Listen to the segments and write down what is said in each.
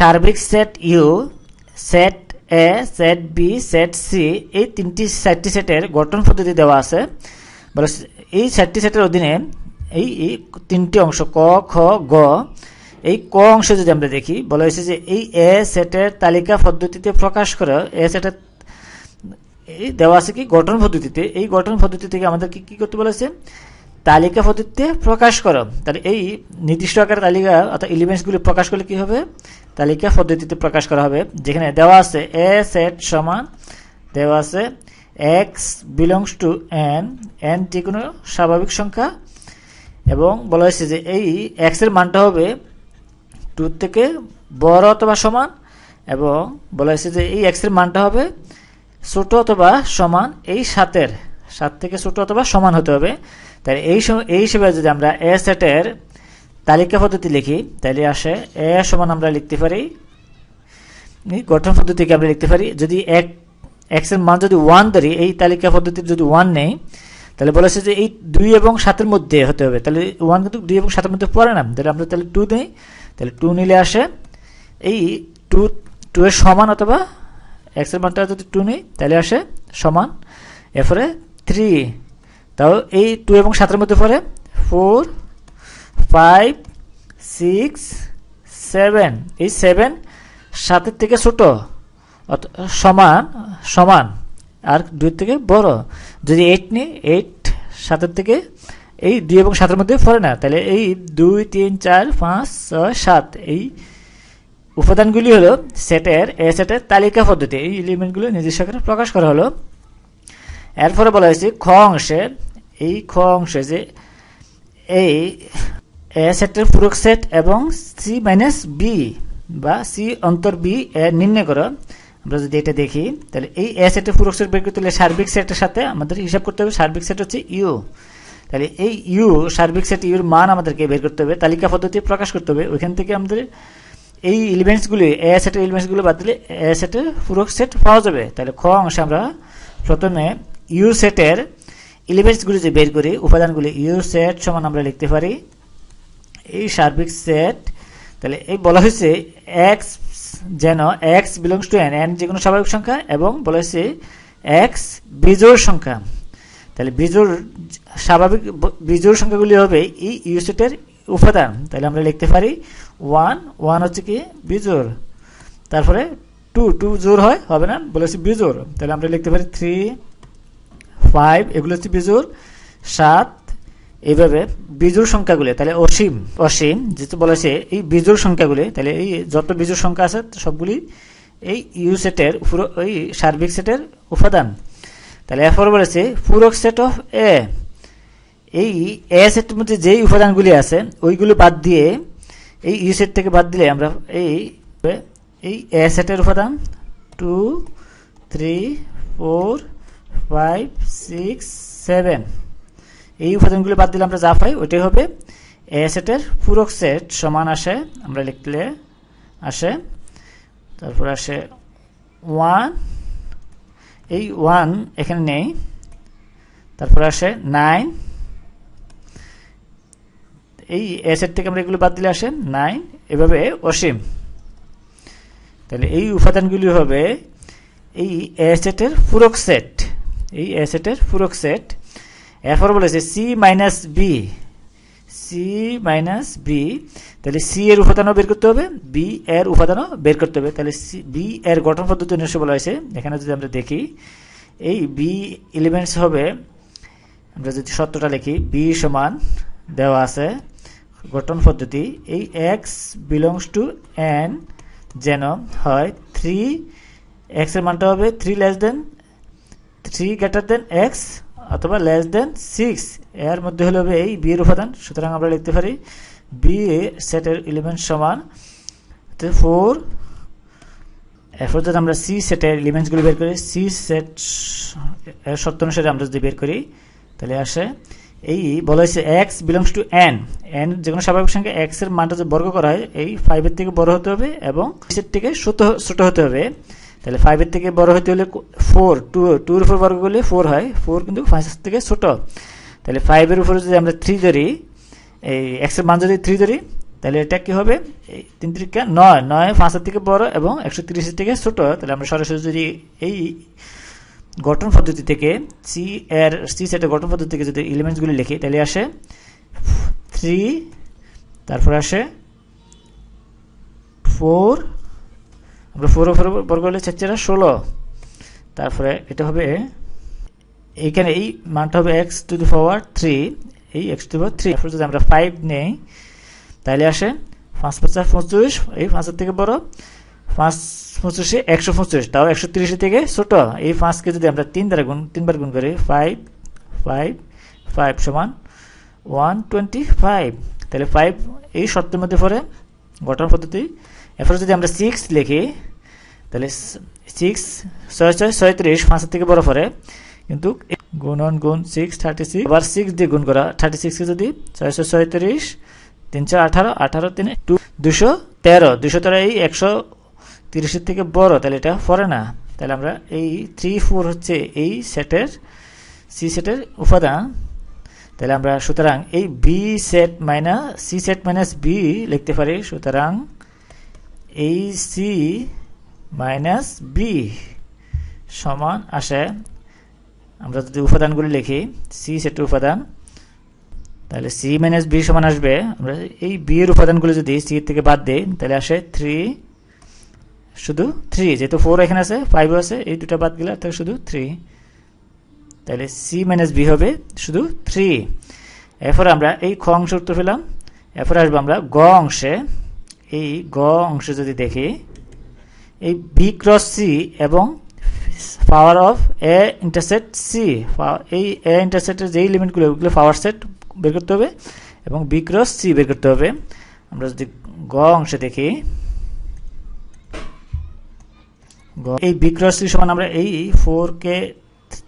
সার্বিক set U set A set B set C এই তিনটি চারটি সেটের গঠন পদ্ধতি দেওয়া আছে। বলে এই চারটি সেটের অধীনে এই এই তিনটি অংশ ক, খ, গ, এই ক অংশ যদি আমরা দেখি, বলা হয়েছে যে এই এ সেটের তালিকা পদ্ধতিতে প্রকাশ করা এ সেটের এই দেওয়া আছে কি গঠন পদ্ধতিতে। এই গঠন পদ্ধতি থেকে আমাদেরকে কী করতে বলেছে তালিকা পদ্ধতিতে প্রকাশ করো। তাহলে এই নির্দিষ্ট আকারের তালিকা অর্থাৎ এলিমেন্টসগুলি প্রকাশ করলে কী হবে? তালিকা পদ্ধতিতে প্রকাশ করা হবে, যেখানে দেওয়া আছে এ সেট সমান, দেওয়া আছে X belongs to N N যে কোনো স্বাভাবিক সংখ্যা, এবং বলা হয়েছে যে এই এক্সের মানটা হবে টু থেকে বড় অথবা সমান, এবং বলা হয়েছে যে এই এক্সের মানটা হবে ছোট অথবা সমান এই সাতের, সাত থেকে ছোট অথবা সমান হতে হবে। তাই এই এই হিসেবে যদি আমরা এ সেটের তালিকা পদ্ধতি লিখি তাহলে আসে এ সমান আমরা লিখতে পারি গঠন পদ্ধতিকে আমরা লিখতে পারি। যদি এক এক্সের মান যদি ওয়ান ধরি, এই তালিকা পদ্ধতির যদি ওয়ান নেই, তাহলে বলেছে যে এই দুই এবং সাতের মধ্যে হতে হবে। তাহলে ওয়ান কিন্তু দুই এবং সাতের মধ্যে পড়ে না। তাহলে আমরা তাহলে টু নেই তাহলে টু নিলে আসে, এই টু টু এর সমান অথবা এক্সের মানটা যদি টু নেই, তাহলে আসে সমান, এরপরে থ্রি তাও এই টু এবং সাতের মধ্যে পড়ে ফোর ফাইভ সিক্স সেভেন এই সেভেন সাতের থেকে ছোট সমান সমান। আর দুই থেকে বড়। যদি এইট নিই এইট সাতের থেকে, এই দুই এবং সাতের মধ্যে পড়ে না, তাহলে এই দুই, তিন, চার, পাঁচ, ছয়, সাত, এই উপাদানগুলি হলো সেটের, এ সেটের তালিকা পদ্ধতি। এই এলিমেন্টগুলো নিজস্ব করে প্রকাশ করা হলো। এরপরে বলা হয়েছে খ অংশে এই খ অংশে যে এই এ সেটের পূরক সেট এবং সি মাইনাস বি বা সি অন্তর বি এর নির্ণয় করো। আমরা যদি এটা দেখি, তাহলে এই এ সেটের পূরক সেট বের করতে হলে সার্বিক সেটের সাথে আমাদের হিসাব করতে হবে, সার্বিক সেট হচ্ছে ইউ। তাহলে এই ইউ, সার্বিক সেট ইউর মান আমাদেরকে বের করতে হবে, তালিকা পদ্ধতি প্রকাশ করতে হবে। ওইখান থেকে আমাদের এই এলিমেন্টসগুলি এ সেটের এলিমেন্টসগুলো বাদ দিলে এ সেটের পূরক সেট পাওয়া যাবে। তাহলে খ অংশে আমরা প্রথমে ইউ সেটের এলিমেন্টসগুলি যে বের করি, উপাদানগুলি ইউ সেট সমান আমরা লিখতে পারি। এই সার্বিক সেট তাহলে এই বলা হয়েছে এক্স যেন X belongs to N N যে কোনো স্বাভাবিক সংখ্যা, এবং বলা হয়েছে এক্স বিজোড় সংখ্যা। তাহলে বিজোড় স্বাভাবিক বিজোড় সংখ্যাগুলি হবে এই ইউ সেটের উপাদান। তাহলে আমরা লিখতে পারি ওয়ান ওয়ান হচ্ছে কি বিজোড়। তারপরে টু টু জোর হয়, হবে না? বলেছি বিজোড়। তাহলে আমরা লিখতে পারি থ্রি ফাইভ এগুলো হচ্ছে বিজোড়। সাত এইভাবে বিজোড় সংখ্যাগুলি, তাহলে অসীম অসীম, যেহেতু বলেছে এই বিজোড় সংখ্যাগুলি, তাহলে এই যত বিজোড় সংখ্যা আছে, সবগুলি এই ইউ সেটের পুরো ওই সার্বিক সেটের উপাদান। তাহলে এরপর বলেছে, পূরক সেট অফ এ এই এ সেটের মধ্যে যেই উপাদানগুলি আছে, ওইগুলো বাদ দিয়ে এই ইউ সেট থেকে বাদ দিলে আমরা এই এই এ সেটের উপাদান two three four five six seven এই উপাদানগুলো বাদ দিলে আমরা যা পাই ওইটাই হবে এ সেটের পূরক সেট সমান আসে, আমরা লিখলে আসে, তারপর আসে ওয়ান এই ওয়ান এখানে নেই, তারপর আসে নাইন এই এ সেট থেকে আমরা এগুলো বাদ দিলে আসে নাইন এভাবে অসীম। তাহলে এই উপাদানগুলি হবে এই এ সেটের পূরক সেট এই এ সেটের পূরক সেট এরপর বলেছে C minus B C minus B তাহলে সি এর উপাদানও বের করতে হবে বি এর উপাদানও বের করতে হবে। তাহলে সি বি এর গঠন পদ্ধতি অনুসারে বলা হয়েছে। এখানে যদি আমরা দেখি, এই বি এলিমেন্টস হবে, আমরা যদি সত্যটা লিখি বি সমান দেওয়া আছে গঠন পদ্ধতি, এই এক্স বিলংস টু এন যেন হয় থ্রি এক্সের মানটা হবে three less than three greater than X অথবা লেস দেন সিক্স এর মধ্যে হলে হবে এই বি এর উপাদান। সুতরাং আমরা লিখতে পারি বি এ সেটের এলিমেন্ট সমান। ফোর এরপর যদি আমরা সি সেটের এলিমেন্টসগুলো বের করি সি সেট এর সত্য অনুসারে আমরা যদি বের করি, তাহলে আসে এই বলা হয়েছে X belongs to N N যে কোনো স্বাভাবিক সংখ্যা এক্সের মানটা যদি বর্গ করা হয়, এই ফাইভের থেকে বড় হতে হবে এবং সেট থেকে ছোট হতে হবে। তাহলে ফাইভের থেকে বড় হতে হলে ফোর টু টুর উপর বর্গ করলে ফোর হয়। ফোর কিন্তু ফাইভ থেকে ছোট। তাহলে ফাইভের উপরে যদি আমরা থ্রি ধরি, এই এক্সের মান যদি থ্রি ধরি, তাহলে এটা কি হবে? এই তিন তিরিকা নয়। নয় পাঁচের থেকে বড় এবং একশো তিরিশের থেকে ছোট। তাহলে আমরা সরাসরি যদি এই গঠন পদ্ধতি থেকে সি এর সি সেটের গঠন পদ্ধতি থেকে যদি এলিমেন্টসগুলি লিখি, তাহলে আসে থ্রি তারপর আসে ফোর আমরা ফোর ফোর বর্গ হলে চারচারা ষোলো। তারপরে এটা হবে এইখানে এই মানটা হবে X to the power three এই এক্স টু পাওয়ার থ্রি তারপরে যদি আমরা ফাইভ নেই তাহলে আসে পাঁচ পঞ্চাশ পঁচিশ, এই পাঁচের থেকে বড়। পাঁচ পঁচিশে একশো পঁচিশ, তাও একশো তিরিশের থেকে ছোট। এই পাঁচকে যদি আমরা তিন দ্বারা গুণ, তিনবার গুণ করি ফাইভ ফাইভ ফাইভ সমান ওয়ান টোয়েন্টি ফাইভ তাহলে ফাইভ এই শর্তের মধ্যে পড়ে গঠন পদ্ধতি। এরপরে যদি আমরা সিক্স লিখি, তাহলে সিক্স ছয় ছয় ছয়ত্রিশ পাঁচের থেকে বড় পড়ে কিন্তু গুণন গুণ সিক্স থার্টি সিক্স আবার সিক্স দিয়ে গুণ করা থার্টি সিক্সকে যদি ছয়শো ছয়ত্রিশ তিনশো আঠারো আঠারো, তিনে টু দুশো তেরো দুশো তেরো এই একশো তিরিশের থেকে বড়, তাহলে এটা পড়ে না। তাহলে আমরা এই থ্রি ফোর হচ্ছে এই সেটের সি সেটের উপাদান। তাহলে আমরা সুতরাং এই B set minus C set minus B লিখতে পারি, সুতরাং এই সি মাইনাস বি সমান আসে। আমরা যদি উপাদানগুলি লিখি সি সেটের উপাদান, তাহলে সি মাইনাস বি সমান আসবে। আমরা এই বি এর উপাদানগুলো যদি সি থেকে বাদ দিই, তাহলে আসে থ্রি শুধু থ্রি যেহেতু ফোর এখানে আছে ফাইভও আছে, এই দুটো বাদ গেলে তাহলে শুধু থ্রি তাহলে সি মাইনাস বি হবে শুধু থ্রি এরপর আমরা এই খ অংশ উত্তর পেলাম। এরপর আসব আমরা গ অংশে। এই গ অংশে যদি দেখি, এই বি ক্রস সি এবং power of A intersect C এই এ ইন্টারসেটের যেই লিমিটগুলো, ওগুলো পাওয়ার সেট বের করতে হবে এবং বি ক্রস সি বের করতে হবে। আমরা যদি গ অংশে দেখি এই বি ক্রস সি সমান আমরা এই ফোর কে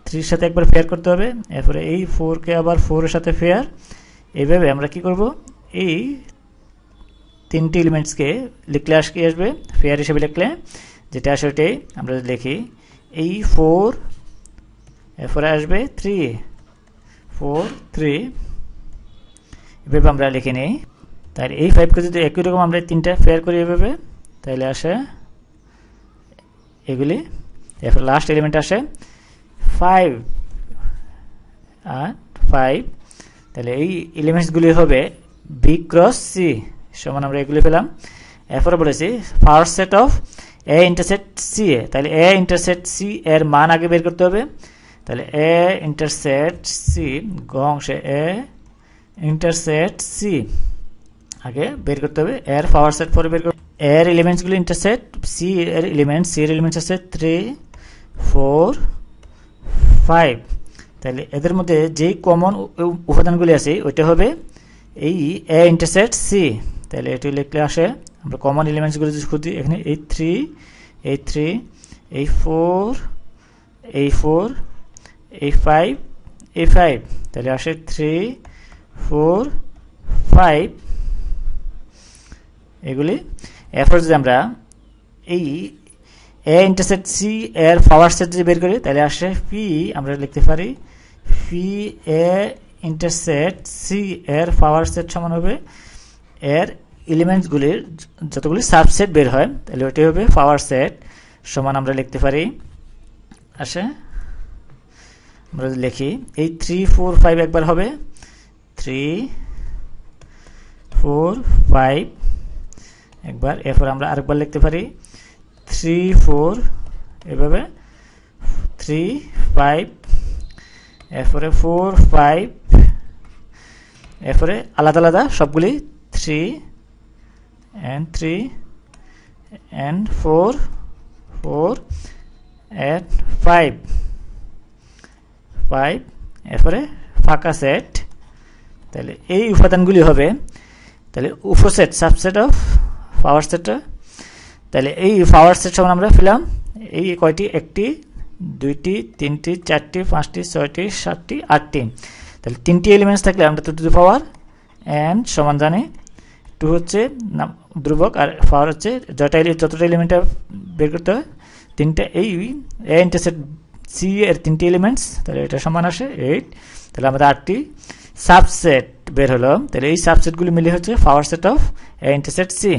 থ্রির সাথে একবার ফেয়ার করতে হবে। এরপরে এই ফোর কে আবার ফোরের সাথে ফেয়ার। এইভাবে আমরা কি করব? এই তিনটি এলিমেন্টসকে লিখলে আস কি আসবে? ফেয়ার হিসেবে লিখলে, যেটা আসে ওইটাই আমরা লিখি, এই ফোর এরপরে আসবে থ্রি ফোর থ্রি এভাবে আমরা লিখে নিই। তাহলে এই ফাইভকে যদি একই রকম আমরা তিনটা ফেয়ার করি এভাবে, তাহলে আসে এগুলি। এরপর লাস্ট এলিমেন্ট আসে ফাইভ আর ফাইভ তাহলে এই এলিমেন্টসগুলি হবে বি ক্রস সি সমান আমরা এগুলি পেলাম। এরপরে বলেছি first set of A intersect C A তাহলে এ ইন্টারসেট সি এর মান আগে বের করতে হবে। তাহলে এ ইন্টারসেট সি গ অংশে এ ইন্টারসেট সি আগে বের করতে হবে। এর পাওয়ার সেট পরে বের করতে এর এলিমেন্টসগুলো ইন্টারসেট সি এর এলিমেন্টস সি এর এলিমেন্টস আছে থ্রি ফোর ফাইভ তাহলে এদের মধ্যে যেই কমন উপাদানগুলি আছে, ওইটা হবে এই এ ইন্টারসেট সি তাহলে এটি লিখলে আসে, আমরা কমন এলিমেন্টসগুলো যদি খুঁজি, এখানে এই থ্রি এই থ্রি এই ফোর এই ফোর এই ফাইভ এই ফাইভ তাহলে আসে থ্রি ফোর ফাইভ এগুলি, এরপর যদি আমরা এই এ ইন্টারসেট সি এর পাওয়ার সেট যদি বের করি, তাহলে আসে পি আমরা লিখতে পারি পি এ ইন্টারসেট সি এর পাওয়ার সেট সমান হবে, এর এলিমেন্টসগুলির যতগুলি সাবসেট বের হয়, তাহলে ওইটি হবে পাওয়ার সেট সমান আমরা লিখতে পারি। আসে। আমরা লিখি, এই থ্রি ফোর ফাইভ একবার হবে। থ্রি ফোর ফাইভ একবার। এরপর আমরা আরেকবার লিখতে পারি। থ্রি ফোর এভাবে। থ্রি ফাইভ এরপরে ফোর ফাইভ এরপরে আলাদা আলাদা সবগুলি three and three and four four and five five এরপরে ফাঁকা সেট তাহলে এই উপাদানগুলি হবে, তাহলে উপসেট সাবসেট অফ পাওয়ার সেটটা তাহলে এই পাওয়ার সেট সমান আমরা পেলাম, এই কয়টি? একটি, দুইটি, তিনটি, চারটি, পাঁচটি, ছয়টি, সাতটি, আটটি। তাহলে তিনটি এলিমেন্টস থাকলে আমরা টু টু পাওয়ার অ্যান্ড সমান জানি। টু হচ্ছে ধ্রুবক আর পাওয়ার হচ্ছে যটা যতটা এলিমেন্টটা বের করতে হয়, তিনটা এই এ ইন্টারসেট সি এর তিনটি এলিমেন্টস তাহলে এটা সমান আসে এইট তাহলে আমাদের আটটি সাবসেট বের হলো, তাহলে এই সাবসেটগুলি মিলে হচ্ছে power set of A intersect C